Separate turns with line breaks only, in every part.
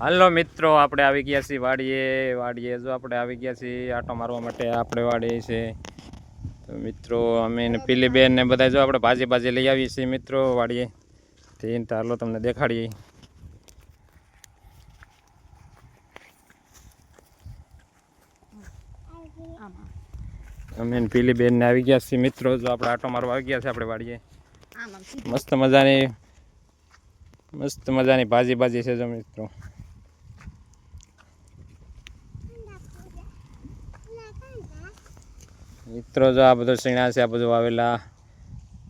હાલો મિત્રો, આપણે આવી ગયા છીએ વાડીએ. વાડીએ જો આપણે આવી ગયા છીએ, આટો મારવા માટે આપણે વાડીએ છે તો મિત્રો, અમે પીલી બેન ને બધા જો આપણે ભાજી ભાજી લઈ આવીએ છીએ મિત્રો વાડીએ. તો હાલો તમને દેખાડીએ. અમે ને પીલી બેન ને આવી ગયા છીએ મિત્રો, જો આપણે આટો મારવા આવી ગયા છે આપણે વાડીએ. મસ્ત મજાની મસ્ત મજાની ભાજી ભાજી છે જો મિત્રો. મિત્રો જો આ બધો શીણા છે આ બધું વાવેલા.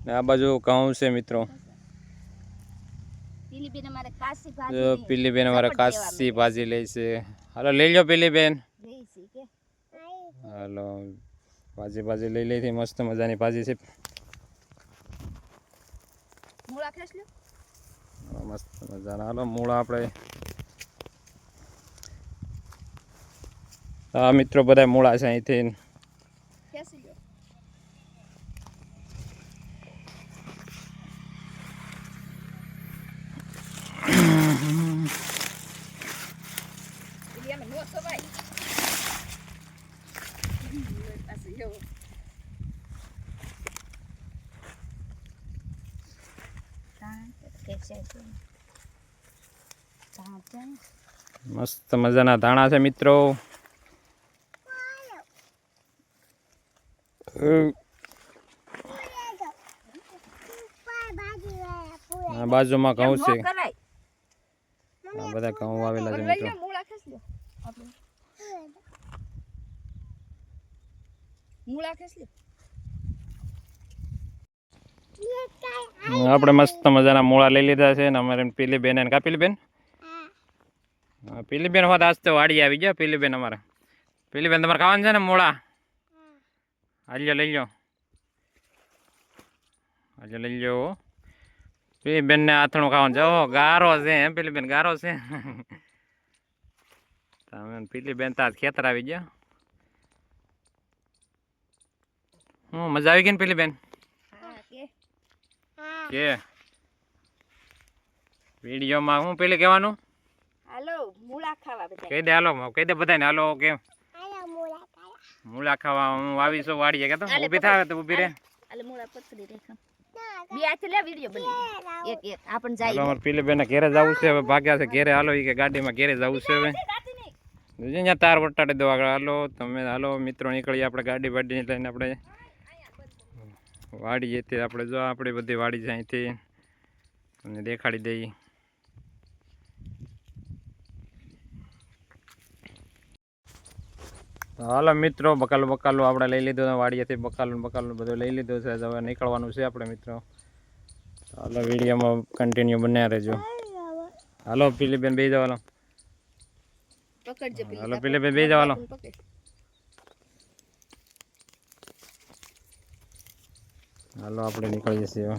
ને આ બાજુ ઘઉં છે મિત્રો.
પીલીબેન અમારે કાશી ભાજી
લે છે. હાલો લઈ લો પીલી બેન
રહી છે કે?
હાલો ભાજી ભાજી લઈ લઈ મસ્ત મજાની ભાજી છે. મસ્ત મજાના. હાલો મૂળા આપણે. હા મિત્રો બધા મૂળા છે અહીંથી.
પાછું તો ખેંચાય છે. તાણ
મસ્ત મજાના ધાણા છે મિત્રો આ બાજુમાં ઘઉં છે બધા ઘઉં વાવેલા છે મિત્રો.
આપણે. મૂળા ખેંચ
આપણે મસ્ત મજાના મૂળા લઈ લીધા છે ને અમારે પીલી બેન કા પીલી બેન પીલી બેન હોત આજ તો વાડી આવી ગયા પીલી બેન અમારે. પીલી બેન તમારે ખાવાનું છે ને મૂળા? હાલ્યો લઈ લો હાલ્યો લઈ લો પીલી બેનને આથણું ખાવાનું છે. ઓહો ગારો છે એમ પીલી બેન ગારો છે. તમે પીલી બેન તો આજ ખેતર આવી ગયા. હું મજા આવી ગઈ ને પીલી બેન
કે?
કે? વિડીયોમાં હું પેલી કહેવાનું?
હાલો મૂળા ખાવા
કહી દે હાલો કહી દે બધાને હાલો કે. મૂળા ખાવા. હું આવી છું વાડીએ કે તો? ઊભી થાય તો ઊભી રહે.
હાલે મૂળા પકડી રેખા. બે હાથે લે વિડિયો બની એક એક આપણ જાય
અમારે પેલી બેને ઘેરે જવું છે હવે ભાગ્યા છે ઘેરે હાલો ઈ કે ગાડીમાં ઘેરે જવું છે હવે. અહીંયા તાર વટાડી દો આગળ. હાલો, તમે, હાલો, મિત્રો, નીકળીએ આપણે ગાડી બાડી લઈને આપણે વાડીએ તે આપણે જો, આપણે બધી વાડી છે અહીંથી. તમને દેખાડી દઈએ હાલો, મિત્રો, બકાલું બકાલું આપણે લઈ લીધું વાડીએથી બકાલું બકાલું બધું લઈ લીધું છે. હવે નીકળવાનું છે આપણે, મિત્રો. હાલો, વિડીયોમાં કન્ટિન્યુ બન્યા રહેજો. હાલો, પીલીબેન બે જાવ હાલો.
પકડજો પેલી
હાલો પેલે બે બે જવાનો. હાલો હાલો આપણે નીકળી જશે હવે